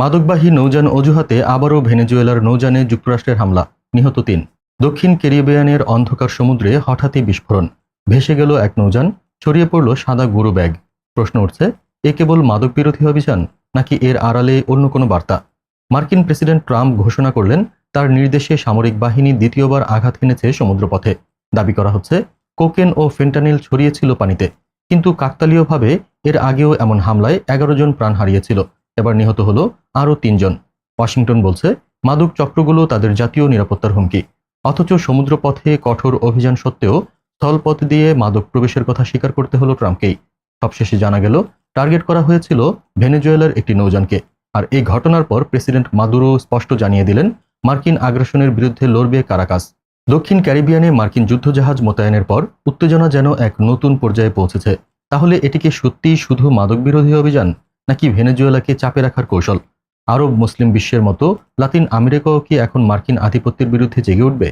মাদকবাহী নৌযান অজুহাতে আবারও ভেনেজুয়েলার নৌযানে যুক্তরাষ্ট্রের হামলা, নিহত তিন। দক্ষিণ ক্যারিবিয়ানের অন্ধকার সমুদ্রে হঠাৎই বিস্ফোরণ। ভেসে গেল এক নৌযান, ছড়িয়ে পড়ল সাদা গুরু ব্যাগ। প্রশ্ন উঠছে, এ কেবল মাদক বিরোধী অভিযান, নাকি এর আড়ালে অন্য কোনো বার্তা? মার্কিন প্রেসিডেন্ট ট্রাম্প ঘোষণা করলেন, তার নির্দেশে সামরিক বাহিনী দ্বিতীয়বার আঘাত হেনেছে সমুদ্রপথে। দাবি করা হচ্ছে, কোকেন ও ফেন্টানিল ছড়িয়েছিল পানিতে, কিন্তু কাকতালীয়ভাবে এর আগেও এমন হামলায় এগারো জন প্রাণ হারিয়েছিল। এবার নিহত হলো আরও তিনজন। ওয়াশিংটন বলছে, মাদক চক্রগুলো তাদের জাতীয় নিরাপত্তার হুমকি। অথচ সমুদ্রপথে কঠোর অভিযান সত্ত্বেও স্থলপথ দিয়ে মাদক প্রবেশের কথা স্বীকার করতে হলো ট্রাম্পকেই। সবশেষে জানা গেল, টার্গেট করা হয়েছিল ভেনেজুয়েলার একটি নৌযানকে। আর এই ঘটনার পর প্রেসিডেন্ট মাদুরো স্পষ্ট জানিয়ে দিলেন, মার্কিন আগ্রাসনের বিরুদ্ধে লড়বে কারাকাস। দক্ষিণ ক্যারিবিয়ানে মার্কিন যুদ্ধজাহাজ মোতায়েনের পর উত্তেজনা যেন এক নতুন পর্যায়ে পৌঁছেছে। তাহলে এটিকে সত্যিই শুধু মাদক বিরোধী অভিযান? নাকি ভেনেজুয়েলাকে চাপে রাখার কৌশল? আরব মুসলিম বিশ্বের মতো লাতিন আমেরিকাও কি এখন মার্কিন আধিপত্যের বিরুদ্ধে জেগে উঠবে?